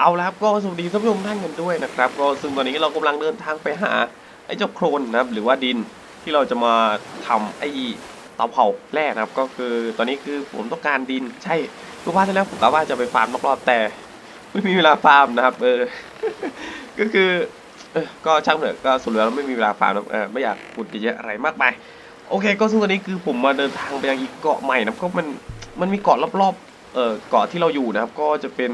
เอาละครับก็สวัสดีท่านผู้ชมท่านกันด้วยนะครับก็ซึ่งตอนนี้เรากำลังเดินทางไปหาไอ้เจ้าโครนนะครับหรือว่าดินที่เราจะมาทำไอ้เตาเผาแรกนะครับ ก็คือตอนนี้คือผมต้องการดินใช่รู้ว่าที่แล้วผมกะว่าจะไปฟาร์มรอบๆแต่ไม่มีเวลาฟาร์มนะครับ เออ ก็คือเออก็ช่างเถอะก็สุดแล้วไม่มีเวลาฟาร์มนะเออไม่อยากพูดเยอะอะไรมากมายโอเค ก็ซึ่งตอนนี้คือผมมาเดินทางไปยังอีกเกาะใหม่นะครับก็มันมันมีเกาะรอบๆเออเกาะที่เราอยู่นะครับ ก็จะเป็น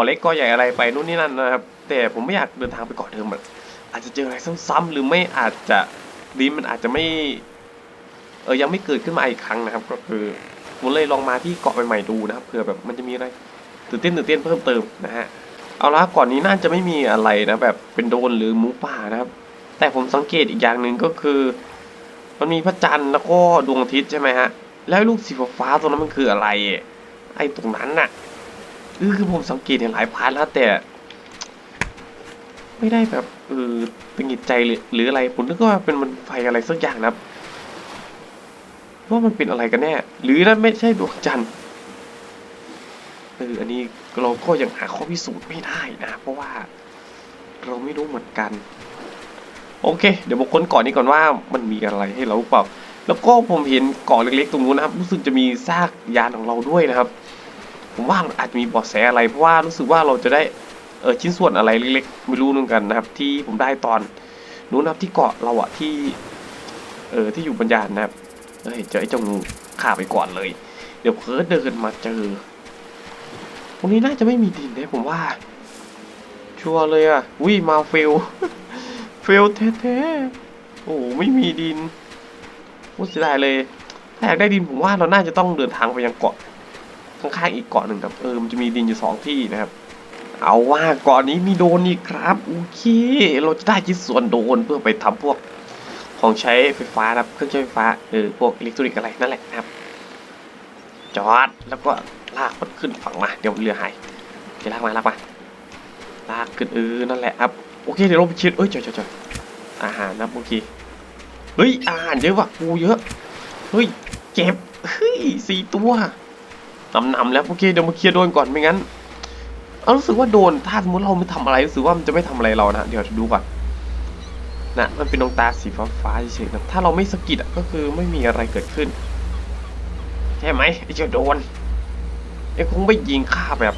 เกาะเล็กเกาะใหญ่อะไรไปนู่นนี่นั่นนะครับ แต่ผมไม่อยากเดินทางไปเกาะเดิมอะอาจจะเจออะไรซ้ำๆหรือไม่อาจจะดินมันอาจจะไม่เออยังไม่เกิดขึ้นมาอีกครั้งนะครับ ก็คือผมเลยลองมาที่เกาะใหม่ๆดูนะครับเผื่อแบบมันจะมีอะไรตื่นเต้นตื่นเต้นเพิ่มเติมนะฮะเอาละก่อนนี้น่าจะไม่มีอะไรนะแบบเป็นโดนหรือหมูป่านะครับ แต่ผมสังเกตอีกอย่างหนึ่งก็คือ มันมีพระจันทร์แล้วก็ดวงอาทิตย์ใช่ไหมฮะแล้วลูกสีฟ้าตรงนั้นมันคืออะไรไอ้ตรงนั้นน่ะ เออคือผมสังเกตเห็นหลายพาร์ทแล้วแต่ ไม่ได้แบบเออตังหงิดใจหรือหรืออะไรผมนึกว่าเป็นมันไฟอะไรสักอย่างนะว่ามันเป็นอะไรกันแน่ หรือนั่นไม่ใช่ดวงจันทร์เอออันนี้เราก็ยังหาข้อพิสูจน์ไม่ได้นะ เพราะว่าเราไม่รู้เหมือนกัน โอเค เดี๋ยวมาค้นก่อนนี้ก่อนว่ามันมีอะไรให้เราเปล่า แล้วก็ผมเห็นเกาะเล็กๆตรงนู้นนะครับ รู้สึกจะมีซากยานของเราด้วยนะครับ ผมว่ามันอาจจะมีบาะแสอะไรเพราะว่ารู้สึกว่าเราจะได้เออชิ้นส่วนอะไรเล็กๆไม่รู้เหมือนกันนะครับ ที่ผมได้ตอนนู้นนะครับที่เกาะเราอะที่เออที่อยู่บนยานนะครับเฮ้ยเจอไอ้เจ้างูฆ่าไปก่อนเลย เดี๋ยวเพิร์ดเดินมาเจอตรงนี้น่าจะไม่มีดินเลยผมว่า ชัวร์เลยอะวิมาเฟลเฟลแท้ๆโอ้โหไม่มีดินโอ้เสียดายเลยถ้าอยากได้ดินผมว่าเราน่าจะต้องเดินทางไปยังเกาะ ข้างๆอีกเกาะหนึ่งครับเออมันจะมีดินอยู่สองที่นะครับ เอาว่าเกาะนี้มีโดนอีกครับโอเคเราจะได้ชิ้นส่วนโดนเพื่อไปทำพวกของใช้ไฟฟ้านะครับเครื่องใช้ไฟฟ้าเออพวกอิเล็กทรอนิกส์อะไรนั่นแหละนะครับ จอดแล้วก็ลากมันขึ้นฝั่งมาเดี๋ยวเรือหายจะลากมาลากมาลากขึ้นเออนั่นแหละครับโอเคเดี๋ยวเราไปช็ดเอ้ยจอดจอดอาหารนะโอเคเฮ้ยอาหารเยอะว่ะปูเยอะเฮ้ยเก็บเฮ้ยสี่ตัว นำนำแล้วโอเคเดี๋ยวมาเคลียร์โดนก่อนไม่งั้นเอารู้สึกว่าโดนถ้าสมมติเราไม่ทำอะไรรู้สึกว่ามันจะไม่ทำอะไรเรานะเดี๋ยวดูก่อนนะมันเป็นดวงตาสีฟ้าฟ้าเฉยๆนะถ้าเราไม่สกิดอะก็คือไม่มีอะไรเกิดขึ้นใช่ไหมไอ้เจ้าโดนไอ้คงไม่ยิงฆ่าแบบ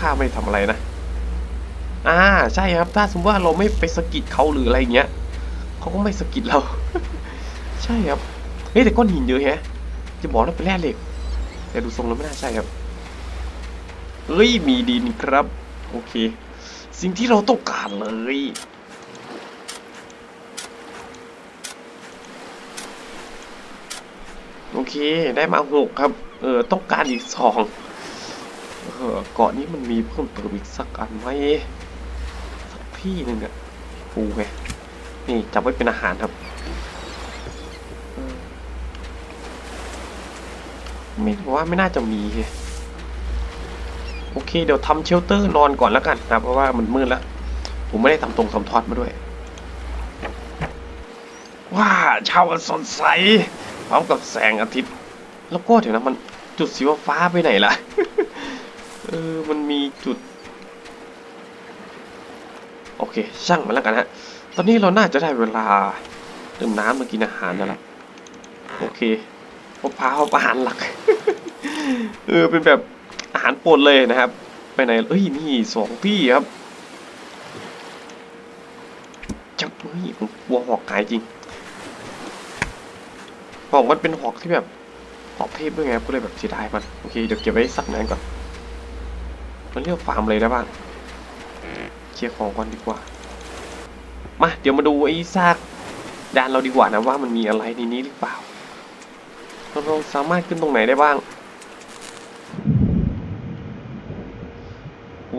ฆ่าไม่ทำอะไรนะอ่าใช่ครับ ถ้าสมมติว่าเราไม่ไปสกิดเขาหรืออะไรเงี้ยเขาก็ไม่สกิดเรา ใช่ครับเฮ้แต่ก้อนหินเยอะแฮะจะบอกว่าเป็นแร่เหล็ก แต่ดูทรงแล้วไม่น่าใช่ครับ เฮ้ย มีดินครับ โอเค สิ่งที่เราต้องการเลยโอเค ได้มาหกครับ เออ ต้องการอีกสองเออเกาะนี้มันมีเพิ่มเติมอีกสักอันไหมสักที่หนึ่งอะปูไงนี่จับไว้เป็นอาหารครับ ไม่ผมว่าไม่น่าจะมีโอเค เดี๋ยวทำเชลเตอร์นอนก่อนแล้วกันนะเพราะว่ามันมืดแล้ว ผมไม่ได้ทำตรงทำทอดมาด้วย ว้าเช้าวันสดใสพร้อมกับแสงอาทิตย์ แล้วก็เดี๋ยวนะมันจุดสีฟ้าไปไหนล่ะเออมันมีจุด โอเค ช่างมันแล้วกันฮะตอนนี้เราน่าจะได้เวลาดื่มน้ำมากินอาหารแล้วล่ะโอเค มะพร้าวอาหารหลัก เออเป็นแบบอาหารโปรดเลยนะครับ ไปไหนเอ้ยนี่สองที่ครับจับเฮ้ยผมกลัวหอกหายจริงหอกมันเป็นหอกที่แบบหอกเทพด้วยไงก็เลยแบบเสียดายมันโอเคเดี๋ยวเก็บไว้สักนานก่อน มันเลือกฟาร์มเลยได้บ้างเคลียร์ของก่อนดีกว่ามาเดี๋ยวมาดูไอ้ซากดานเราดีกว่านะว่ามันมีอะไรในนี้หรือเปล่า เราสามารถขึ้นตรงไหนได้บ้าง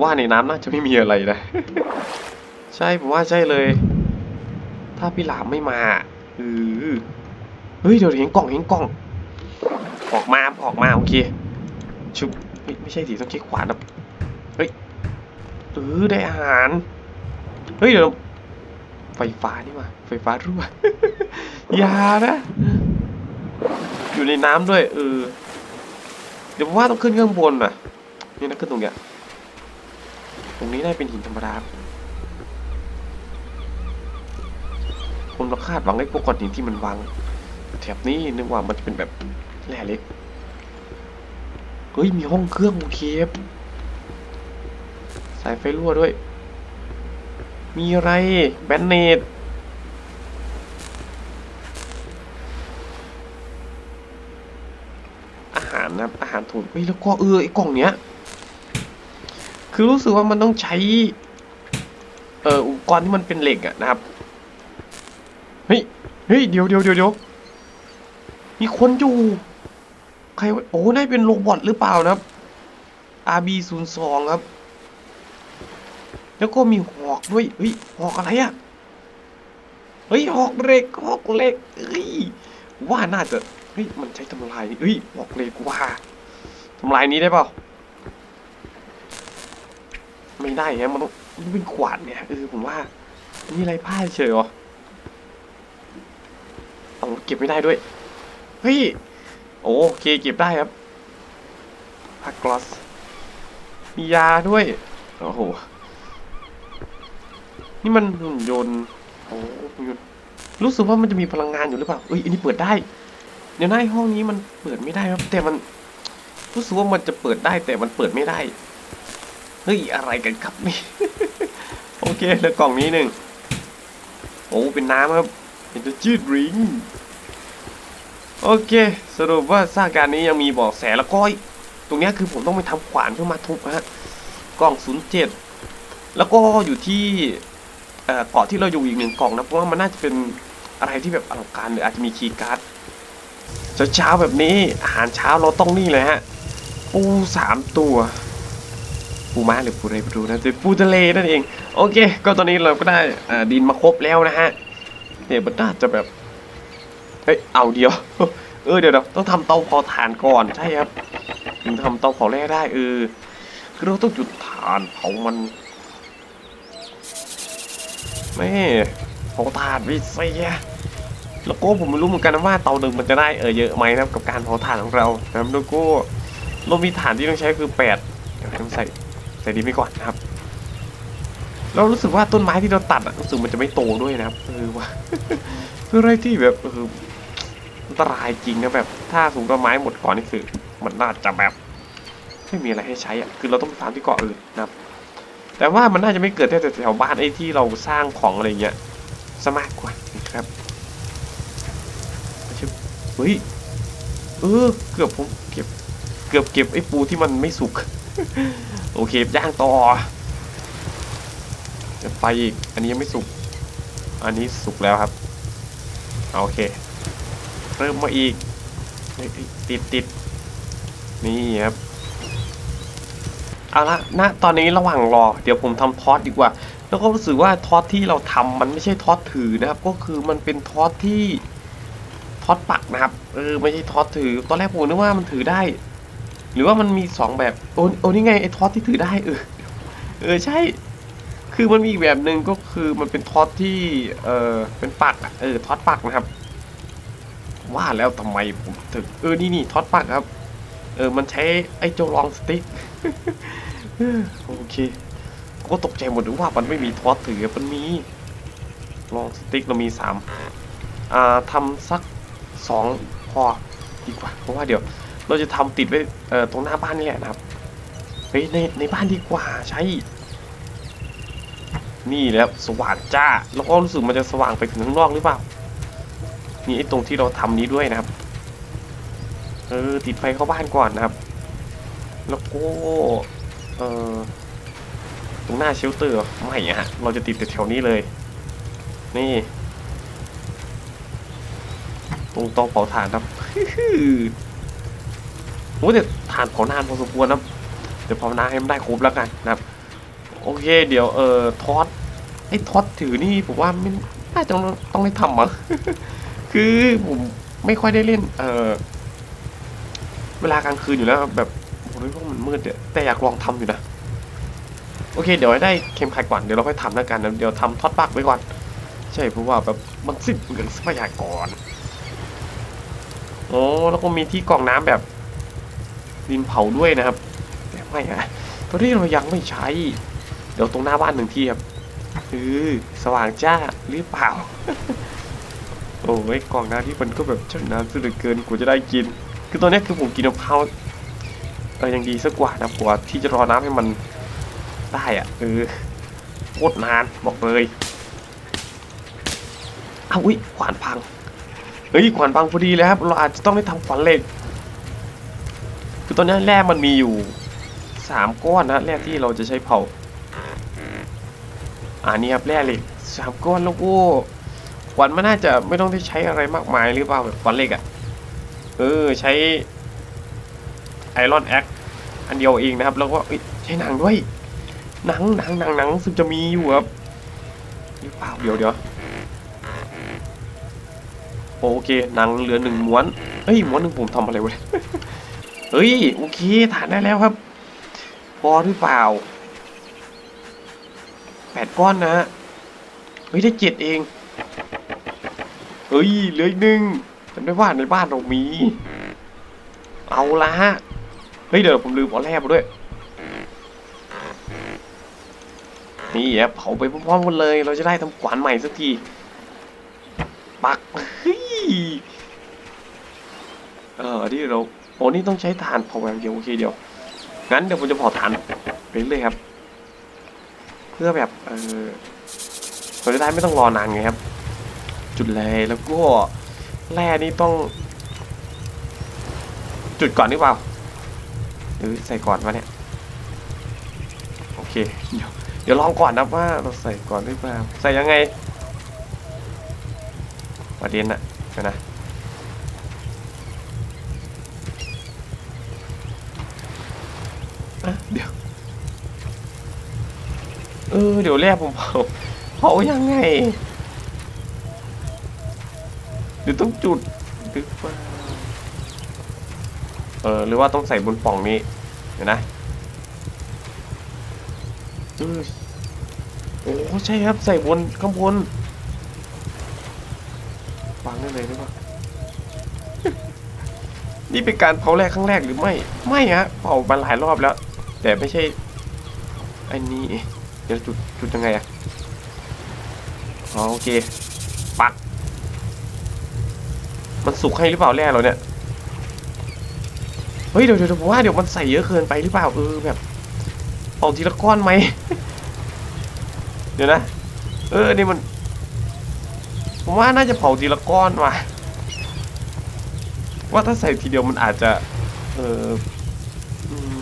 ว่าในน้ำน่าจะไม่มีอะไรนะ ใช่ผมว่าใช่เลย ถ้าพี่หลามไม่มาเออเฮ้ยเดี๋ยวเห็นกล่องเห็นกล่อง ออกมาออกมาโอเคชุบไม่ใช่สิต้องคลิกขวานะเฮ้ยเออได้อาหาร เฮ้ยเดี๋ยวไฟฟ้านี่มาไฟฟ้ารั่วอย่านะ อยู่ในน้ำด้วยเออเดี๋ยวผมว่าต้องขึ้นข้างบนน่ะ นี่นะขึ้นตรงเนี้ยตรงนี้ได้เป็นหินธรรมดาผมเราคาดหวังไอ้พวกก้อนหินที่มันวางแถบนี้นึกว่ามันจะเป็นแบบแร่เล็กเฮ้ยมีห้องเครื่องโอเคฟสายไฟรั่วด้วย มีอะไรแบนเนตาหารนะครับ อาหารถุงเฮ้ยแล้วก็เออไอ้กล่องเนี้ย คือรู้สึกว่ามันต้องใช้ เอ่ออุปกรณ์ที่มันเป็นเหล็กอะนะครับ เฮ้ย เฮ้ยเดี๋ยวเดี๋ยวเดี๋ยวเดี๋ยวมีคนอยู่ใครวะโอ้น่าเป็นโรบอทหรือเปล่านะครับ RB 0 2 ครับ แล้วก็มีหอกด้วยเฮ้ยหอกอะไรอะเฮ้ยหอกเหล็กหอกเหล็กเฮ้ยว่าน่าจะ เฮ้ยมันใช้ทำลายนี่เฮ้ยหอกเล็กว่าทำลายนี้ได้เปล่าไม่ได้ฮะมันต้องมันเป็นขวานเนี่ยเออผมว่ามีอะไรพลาดเฉยเหรอเอาเก็บไม่ได้ด้วยเฮ้ยโอเคเก็บได้ครับพักกลอสมียาด้วยโอ้โหนี่มันหุ่นยนต์โอ้หุ่นยนต์รู้สึกว่ามันจะมีพลังงานอยู่หรือเปล่าเอ้ยอันนี้เปิดได้ เดี๋ยวนะห้องนี้มันเปิดไม่ได้ครับ แต่มันรู้สึกว่ามันจะเปิดได้แต่มันเปิดไม่ได้ เฮ้ยอะไรกันครับนี่ โอเคเลือกล่องนี้หนึ่งโอ้เป็นน้ำครับเป็นตัวจืดริงโอเค สรุปว่าสร้างการนี้ยังมีบอกแสแล้วก็ไอตรงนี้คือผมต้องไปทำขวานเพื่อมาทุบฮะกล่อง07แล้วก็อยู่ที่เอ่อเกาะที่เราอยู่อีกหนึ่งกล่องนะเพราะว่ามันน่าจะเป็นอะไรที่แบบอลังการหรืออาจจะมีคีย์การ์ด เช้าๆแบบนี้อาหารเช้าเราต้องนี่เลยฮะปูสามตัวปูม้าหรือปูอะไรไม่รู้นะแต่ปูทะเลนั่นเอง โอเค ก็ตอนนี้เราก็ได้อ่าดินมาครบแล้วนะฮะเนี่ยมันน่าจะแบบเฮ้ยเอาเดียว เออเดี๋ยวเดี๋ยวต้องทำเตาเผาถ่านก่อนใช่ครับถึงทำเตาเผาแร่ได้เออคือเราต้องจุดถ่านเผามันไม่เผาถ่านวิเศษ แล้วก็ผมไม่รู้เหมือนกันนะว่าเตาหนึ่งมันจะได้เออเยอะไหมนะครับกับการเผาถ่านของเรานะครับแล้วก็เรามีถ่านที่ต้องใช้คือแปดเดี๋ยวต้องใส่ใส่ดีไปก่อนนะครับ เรารู้สึกว่าต้นไม้ที่เราตัดอะรู้สึกมันจะไม่โตด้วยนะครับเออว่ะคืออะไรที่แบบเอออันตรายจริงนะแบบถ้าสูงต้นไม้หมดก่อนนี่คือมันน่าจะแบบไม่มีอะไรให้ใช้อะคือเราต้องไปฟามที่เกาะอื่นนะครับ แต่ว่ามันน่าจะไม่เกิดแค่แถวบ้านไอ้ที่เราสร้างของอะไรเงี้ยสมากกว่านะครับ เฮ้ย เออ เกือบผมเก็บ เกือบเก็บไอ้ปูที่มันไม่สุก โอเคย่างต่อจะไปอีก อันนี้ยังไม่สุก อันนี้สุกแล้วครับ โอเค เริ่มมาอีก ติดติด นี่ครับเอาละณตอนนี้ระหว่างรอ เดี๋ยวผมทำทอสดีกว่า แล้วก็รู้สึกว่าทอสที่เราทำมันไม่ใช่ทอสถือนะครับ ก็คือมันเป็นทอสที่ ทอสปักนะครับเออไม่ใช่ทอสถือ ตอนแรกผมนึกว่ามันถือได้ หรือว่ามันมีสองแบบโอ้โอ้นี่ไงไอ้ทอสที่ถือได้เออเออใช่ คือมันมีอีกแบบหนึ่งก็คือมันเป็นทอสที่เออเป็นปักอะเออทอสปักนะครับ ว่าแล้วทำไมผมถึงเออนี่นี่ทอดปักครับ เออมันใช้ไอ้โจลองสติ๊กโอเคก็ตกใจหมดเลยว่ามันไม่มีทอสถือมันมีลองสติ๊กเรามีสามอ่าทำสัก สองพอดีกว่า เพราะว่าเดี๋ยวเราจะทำติดไว้เอ่อตรงหน้าบ้านนี่แหละนะครับ เฮ้ยในในบ้านดีกว่าใช่ นี่แล้วสว่างจ้า แล้วก็รู้สึกมันจะสว่างไปถึงข้างนอกหรือเปล่า นี่ไอ้ตรงที่เราทำนี้ด้วยนะครับ เออติดไฟเข้าบ้านก่อนนะครับ แล้วก็เออตรงหน้าเชลเตอร์ไม่ฮะ เราจะติดแต่แถวนี้เลย นี่ ตรงเตาเผาถ่านครับโอ้แต่ถ่านเผานานพอสมควรนะเดี๋ยวภาวนาให้มันได้ครบแล้วกันนะครับ โอเค เดี๋ยวเออทอดไอ้ทอดถือนี่ผมว่าไม่น่าจะต้องต้องได้ทำมั้งคือผมไม่ค่อยได้เล่น เออเวลากลางคืนอยู่แล้วแบบโอ้ยพวกมันมืดเนี่ยแต่อยากลองทำอยู่นะโอเค เดี๋ยวให้ได้เค็มไข่ก่อนเดี๋ยวเราค่อยทำแล้วกันนะเดี๋ยวทำทอดปักไว้ก่อน ใช่เพราะว่าแบบมันสิ้นเปลืองทรัพยากร โอ้แล้วก็มีที่กรองน้ำแบบดินเผาด้วยนะครับ แต่ไม่อะตอนนี้เรายังไม่ใช้ เดี๋ยวตรงหน้าบ้านหนึ่งที่ครับเออสว่างจ้าหรือเปล่า โอ้ยกล่องน้ำที่มันก็แบบช่างน้ำซะเหลือเกินกูจะได้กิน คือตอนนี้คือผมกินมะพร้าวเออยังดีสักกว่านะกว่าที่จะรอน้ำให้มันได้อะเออโคตรนานบอกเลยอ้าวอุ้ยขวานพัง เฮ้ยขวานพังพอดีเลยครับ เราอาจจะต้องได้ทำขวานเหล็ก คือตอนนี้แร่มันมีอยู่สามก้อนนะแร่ที่เราจะใช้เผาอ่านี่ครับแร่เหล็กสามก้อนแล้วก็ขวานมันน่าจะไม่ต้องได้ใช้อะไรมากมายหรือเปล่าแบบขวานเหล็กอะ่ะเออใช้ไอรอนแอคอันเดียวเองนะครับ แล้วก็ใช้หนังด้วยหนังหนังหนังหนังซึ่งจะมีอยู่ครับหรือเปล่าเดี๋ยวเดี๋ยว โอเคหนังเหลือหนึ่งม้วนเฮ้ยม้วนหนึ่งผมทำอะไรวะเฮ้ยโอเคฐานได้แล้วครับพอหรือเปล่าแปดก้อนนะฮะเฮ้ยได้เจ็ดเองเฮ้ยเหลืออีกหนึ่งจำได้ว่าในบ้านเรามี เอาละฮะเฮ้ยเดี๋ยวผมลืมเอาแร่มาด้วยนี่ครับเผาไปพร้อมๆกันเลย เราจะได้ทำขวานใหม่สักทีปักเฮ้ย เออที่เราโอ้นี่ต้องใช้ถ่านเผาอย่างเดียวโอเคเดียว งั้นเดี๋ยวผมจะเผาถ่านไปเลยครับ เพื่อแบบเออเราจะได้ไม่ต้องรอนานไงครับ จุดเลยแล้วก็แร่นี่ต้อง จุดก่อนหรือเปล่าหรือใส่ก่อนวะเนี่ยโอเคเดี๋ยวเดี๋ยวลองก่อนนะว่าเราใส่ก่อนหรือเปล่าใส่ยังไงประเด็นอะ เดี๋ยวนะเดี๋ยว เออ เดี๋ยวแรกผมเผาเผายังไง เดี๋ยวต้องจุดหรือเปล่าเออ หรือว่าต้องใส่บนป่องนี้ เดี๋ยวนะเออโอ้ใช่ครับใส่บนข้างบนางได้เลยหรือเปล่า นี่เป็นการเผาแรกครั้งแรกหรือไม่ ไม่ฮะเผามาหลายรอบแล้ว แต่ไม่ใช่อันนี้เดี๋ยวจุดจุดยังไงอะอ๋อโอเค ปัก มันสุกให้หรือเปล่าแร่เราเนี่ย เฮ้ยเดี๋ยวเดี๋ยวผมว่าเดี๋ยวมันใส่เยอะเกินไปหรือเปล่าเออแบบเอาทีละก้อนไหม เดี๋ยวนะ เออนี่มัน ผมว่าน่าจะเผาทีละก้อนว่ะ ว่าถ้าใส่ทีเดียวมันอาจจะ เออ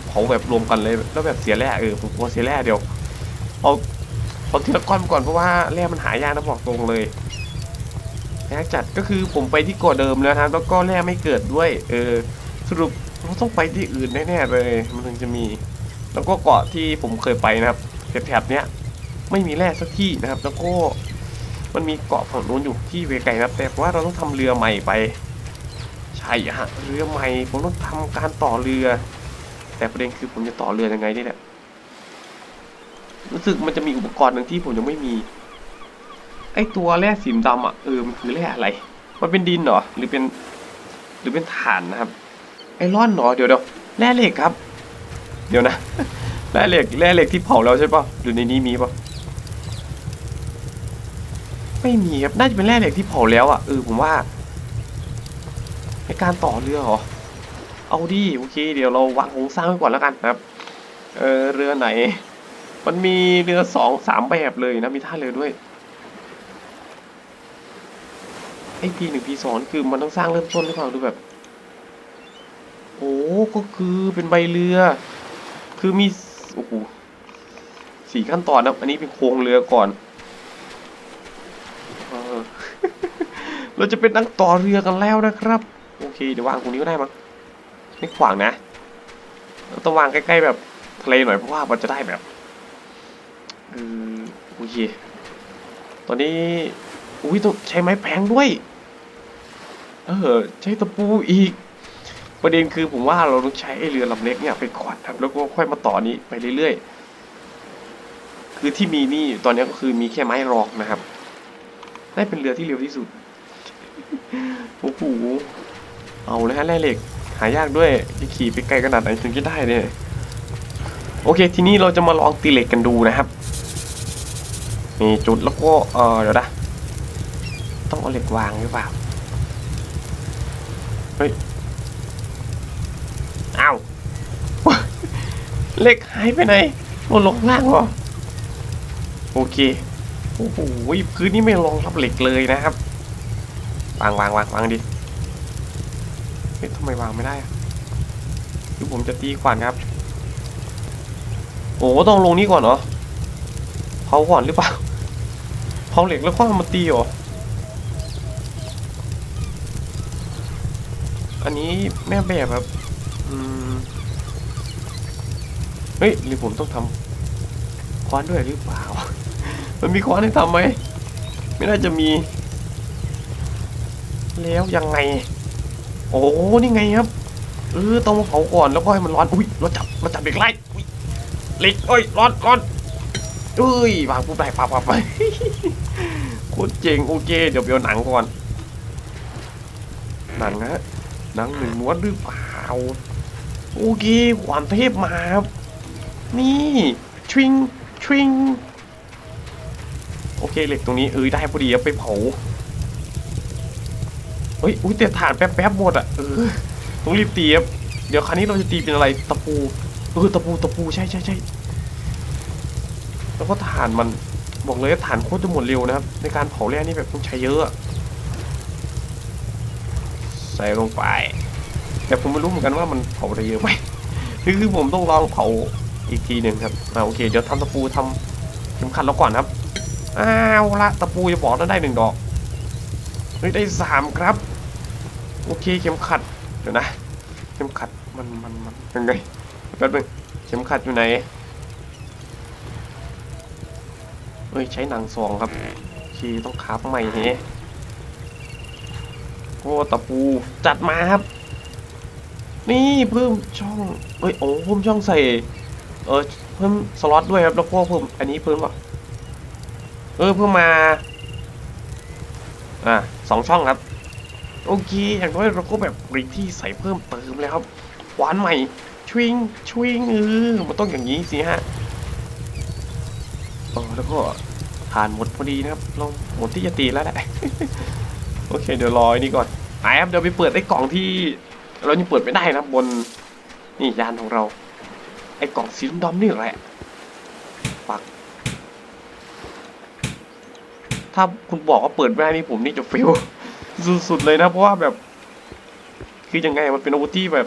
เผาแบบรวมกันเลย แล้วแบบเสียแร่เออผมกลัวเสียแร่เดียว เอาเอาทีละก้อนก่อนเพราะว่าแร่มันหายากนะบอกตรงเลยยากจัดก็คือผมไปที่เกาะเดิมแล้วครับแล้วก็แร่ไม่เกิดด้วย เออ สรุปเราต้องไปที่อื่นแน่ๆเลยมันถึงจะมี แล้วก็เกาะที่ผมเคยไปนะครับแถบๆเนี้ยไม่มีแร่สักที่นะครับ แล้วก็ มันมีเกาะฝั่งนู้นอยู่ที่เวไกลนะแต่ว่าเราต้องทำเรือใหม่ไป ใช่ฮะเรือใหม่ผมต้องทำการต่อเรือ แต่ประเด็นคือผมจะต่อเรือยังไงนี่แหละรู้สึกมันจะมีอุปกรณ์หนึ่งที่ผมยังไม่มี ไอตัวแร่สีดำอะเออมันคือแร่อะไร มันเป็นดินเหรอหรือเป็น หรือเป็นถ่านนะครับ ไอร่อนเหรอเดี๋ยวเดี๋ยวแร่เหล็กครับ เดี๋ยวนะแร่เหล็กแร่เหล็กที่เผาแล้วใช่ปะหรือในนี้มีปะ ไม่มีครับ น่าจะเป็นแร่เหล็กที่เผาแล้วอะเออผมว่าในการต่อเรือเหรอ เอาดิโอเค เดี๋ยวเราวางโครงสร้างไว้ก่อนแล้วกันนะครับ เออเรือไหน มันมีเรือสองสามแบบเลยนะมีท่าเรือด้วยไอพีหนึ่งพีสองคือมันต้องสร้างเริ่มต้นหรือเปล่าดูแบบ โอ้ก็คือเป็นใบเรือ คือมีโอ้โหสี่ขั้นตอนนะอันนี้เป็นโครงเรือก่อนเออ เราจะเป็นนักต่อเรือกันแล้วนะครับ โอเค เดี๋ยววางตรงนี้ก็ได้มั้งไม่ขวางนะเราต้องวางใกล้ๆแบบทะเลหน่อยเพราะว่ามันจะได้แบบเออโอเคตอนนี้อุ้ยต้องใช้ไม้แพงด้วย เออ ใช้ตะปูอีก ประเด็นคือผมว่าเราต้องใช้ไอเรือลำเล็กเนี่ยไปก่อนครับแล้วก็ค่อยมาต่อนี้ไปเรื่อยๆ คือที่มีนี่ตอนนี้ก็คือมีแค่ไม้รองนะครับได้เป็นเรือที่เร็วที่สุด โอ้โหเอาเลยฮะแร่เหล็กหายากด้วยจะขี่ไปไกลขนาดไหนถึงจะได้เนี่ยโอเค ทีนี้เราจะมาลองตีเหล็กกันดูนะครับมีจุดแล้วก็เออเดี๋ยวนะต้องเอาเหล็กวางหรือเปล่าเฮ้ยอ้าวเหล็กหายไปไหนหล่นลงล่างเหรอโอเคโอ้โหพื้นนี่ไม่รองรับเหล็กเลยนะครับ วางวางวางวางดิเฮ้ยทำไมวางไม่ได้อะคือผมจะตีขวานครับ โอ้ต้องลงนี้ก่อนเหรอเผาก่อนหรือเปล่าเผาเหล็กแล้วก็เอามาตีเหรออันนี้แม่แบบครับอืมเฮ้ยหรือผมต้องทำค้อนด้วยหรือเปล่า มันมีค้อนให้ทำไหมไม่น่าจะมี แล้วยังไง โอ้นี่ไงครับเออต้องมาเผาก่อนแล้วก็ให้มันร้อนอุ้ยเราจับเราจับเหล็กไล่อุ้ยเหล็กเอ้ยร้อนร้อนเอ้ยวางปุ๊บได้ปับปับไปโคตรเจ๋งโอเค เดี๋ยวไปเอาหนังก่อนหนังฮะหนังหนึ่งม้วนหรือเปล่าโอเคความเทพมาครับนี่ชิงชิงโอเคเหล็กตรงนี้เออได้พอดีเอาไปเผา เฮ้ยอุ้ยแต่ฐานแป๊บแป๊บๆหมดอะเออต้องรีบตีครับเดี๋ยวคราวนี้เราจะตีเป็นอะไรตะปูเออตะปูตะปูใช่ใช่ใช่แล้วก็ฐานมันบอกเลยว่าฐานโคตรจะหมดเร็วนะครับ ในการเผาแร่นี่แบบต้องใช้เยอะอะใส่ลงไปแต่ผมไม่รู้เหมือนกันว่ามันเผาได้เยอะไหมคือคือผมต้องลองเผาอีกทีหนึ่งครับอ่าโอเคเดี๋ยวทำตะปูทำเข็มขัดแล้วก่อนครับอ้าวละตะปูจะบอกว่าได้หนึ่งดอก เฮ้ยได้สามครับ โอเคเข็มขัดเดี๋ยวนะ เข็มขัดมันมันมันยังไงแป๊บนึงเข็มขัดอยู่ไหนเอ้ยใช้หนังซองครับโอเคต้องคราฟใหม่เฮโอ้ตะปูจัดมาครับ นี่เพิ่มช่องเอ้ยโอ้เพิ่มช่องใส่เออเพิ่มสล็อตด้วยครับแล้วก็เพิ่มอันนี้เพิ่มป่ะเออเพิ่มมาอ่า สองช่องครับ โอเคอย่างน้อยเราก็แบบรีที่ใส่เพิ่มเติมแล้วครับหวานใหม่ชวิงชวิงเออมันต้องอย่างนี้สิฮะเออแล้วก็ผ่านหมดพอดีนะครับเราหมดที่จะตีแล้วแหละโอเคเดี๋ยวรออนี่ก่อนไอ้ครับเดี๋ยวไปเปิดไอ้กล่องที่ เรายังเปิดไม่ได้นะบบนนี่ยานของเรา ไอ้กล่องสีดำๆนี่แหละปัก ถ้าคุณบอกว่าเปิดไม่ได้นี่ผมนี่จะเฟลสุดๆเลยนะ เพราะว่าแบบ คือยังไงมันเป็นอาวุธที่แบบ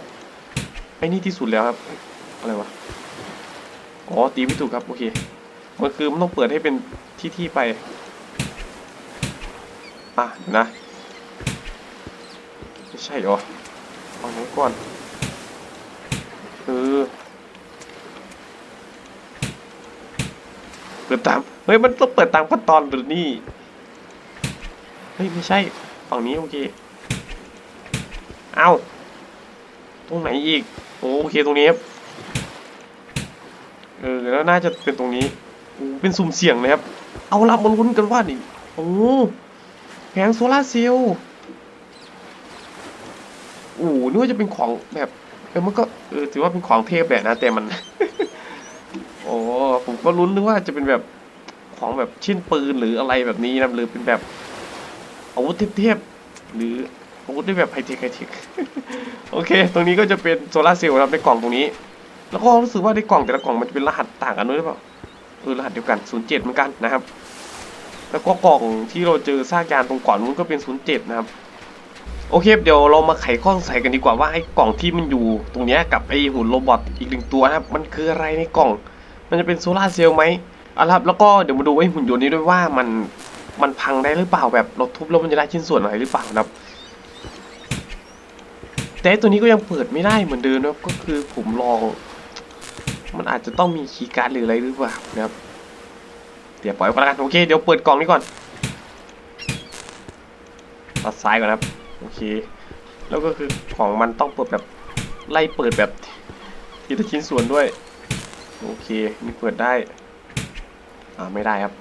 ไอ้นี่ที่สุดแล้วครับ อะไรวะ อ๋อตีไม่ถูกครับ โอเค มันคือมันต้องเปิดให้เป็นที่ที่ไป อะนะไม่ใช่หรอเอาไหนก่อนเออเปิดตาม เฮ้ย มันต้องเปิดตามขั้นตอนหรือนี่ เฮ้ย ไม่ใช่ ฝั่งนี้โอเค เอาตรงไหนอีก โอเคตรงนี้ครับ เออ แล้วน่าจะเป็นตรงนี้โอ้เป็นสุ่มเสี่ยงเลยครับ เอาละมาลุ้นกันว่านี่ โอ้แผงโซลาเซลล์โอ้นึกว่าจะเป็นของแบบเออมันก็เออถือว่าเป็นของเทพแหละนะแต่มัน โอ้ผมก็ลุ้นนึกว่าจะเป็นแบบของแบบชิ้นปืนหรืออะไรแบบนี้นะหรือเป็นแบบ อาวุธเทพๆหรืออาวุธที่แบบไฮเทคไฮเทคโอเค ตรงนี้ก็จะเป็นโซลาร์เซลล์ครับในกล่องตรงนี้ แล้วก็รู้สึกว่าในกล่องแต่ละกล่องมันจะเป็นรหัสต่างกันด้วยหรือเปล่าเออรหัสเดียวกัน 07 เหมือนกันนะครับ แล้วก็กล่องที่เราเจอซากยานตรงก่อนนู้นก็เป็น 07 นะครับ โอเค เดี๋ยวเรามาไขข้อสงสัยกันดีกว่าว่าไอ้กล่องที่มันอยู่ตรงนี้กับไอ้หุ่นโรบอทอีกหนึ่งตัวนะครับ มันคืออะไรในกล่อง มันจะเป็นโซลาร์เซลล์ไหมอาละครับ แล้วก็เดี๋ยวมาดูไอ้หุ่นยนต์นี้ด้วยว่ามัน มันพังได้หรือเปล่าแบบเราทุบแล้วมันจะได้ชิ้นส่วนอะไรหรือเปล่านะครับ แต่ตัวนี้ก็ยังเปิดไม่ได้เหมือนเดิมนะครับก็คือผมลอง มันอาจจะต้องมีคีย์การ์ดหรืออะไรหรือเปล่านะครับเดี๋ยวปล่อยไว้ก่อนละกันโอเคเดี๋ยวเปิดกล่องนี้ก่อนตัดซ้ายก่อนครับโอเค แล้วก็คือของมันต้องเปิดแบบไล่เปิดแบบทีละชิ้นส่วนด้วย โอเคนี่เปิดได้ อ่าไม่ได้ครับ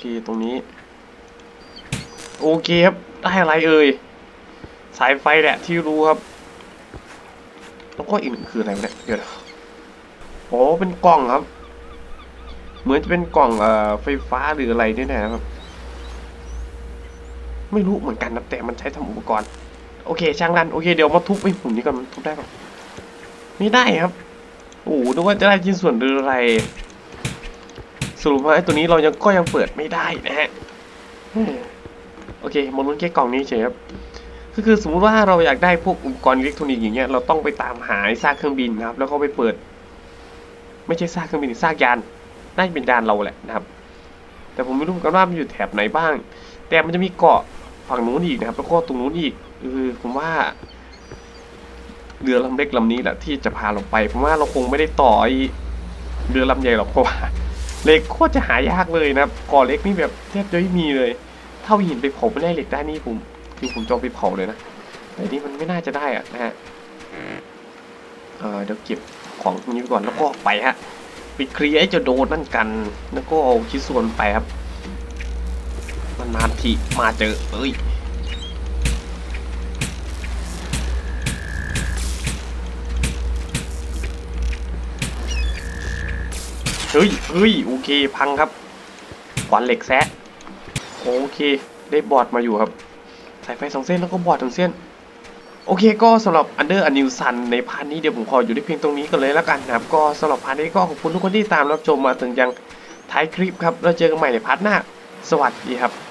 เคตรงนี้ โอเคครับ ได้อะไรเอ่ย สายไฟแหละที่รู้ครับ แล้วก็อีกหนึ่งคืออะไรเนี่ยเดี๋ยวโอ้เป็นกล่องครับ เหมือนจะเป็นกล่องเอ่อไฟฟ้าหรืออะไรนี่ยนะครับ ไม่รู้เหมือนกันนะแต่มันใช้ทำอุปกรณ์ โอเค ช่างรันโอเคเดี๋ยวมาทุบไอ้หุ่นนี้ก่อนมันทุบได้ปะไม่ได้ครับ โอ้โหนึกว่าจะได้ชิ้นส่วนหรืออะไร สรุปว่าไอ้ตัวนี้เรายังก็ยังเปิดไม่ได้นะฮะโอเคมาลุ้นแค่กล่องนี้เฉยครับก็คือสมมุติว่าเราอยากได้พวกอุปกรณ์อิเล็กทรอนิกส์อย่างเงี้ยเราต้องไปตามหาซากเครื่องบินนะครับ แล้วก็ไปเปิด ไม่ใช่ซากเครื่องบินซากยานน่าจะเป็นยานเราแหละนะครับ แต่ผมไม่รู้กันว่ามันอยู่แถบไหนบ้าง แต่มันจะมีเกาะฝั่งนู้นอีกนะครับ แล้วก็ตรงนู้นอีกเออผมว่าเรือลำเล็กลำนี้แหละที่จะพาเราไปผมว่าเราคงไม่ได้ต่อไอเรือลำใหญ่หรอกเพราะว่า เหล็กโคตรจะหายากเลยนะครับกาะเล็กนี่แบบแทบจะไม่มีเลย เท่าหินไปเผาไม่ได้เหล็กได้นี่ผมคือผมจอาไปเผาเลยนะแต่นี่มันไม่น่าจะได้อะนะฮะเออเดี๋ยวเก็บของตรงนี้ไปก่อนแล้วก็ไปฮะไปเคลียร์ไอ้เจ้าโดนนั่นกัน แล้วก็เอาชิ้นส่วนไปครับ มันนานทีมาเจอเอ้ย เฮ้ยเฮ้ยโอเคพังครับขวานเหล็กแซะโอเค ได้บอดมาอยู่ครับสายไฟสองเส้นแล้วก็บอดหนึ่งเส้น โอเคก็สำหรับ Under a New Sun ในพาร์ทนี้เดี๋ยวผมขออยู่ที่เพียงตรงนี้กันเลยแล้วกันนะครับ ก็สำหรับพาร์ทนี้ก็ขอบคุณทุกคนที่ตามรับชมมาถึงยังท้ายคลิปครับ แล้วเจอกันใหม่ในพาร์ทหน้า สวัสดีครับ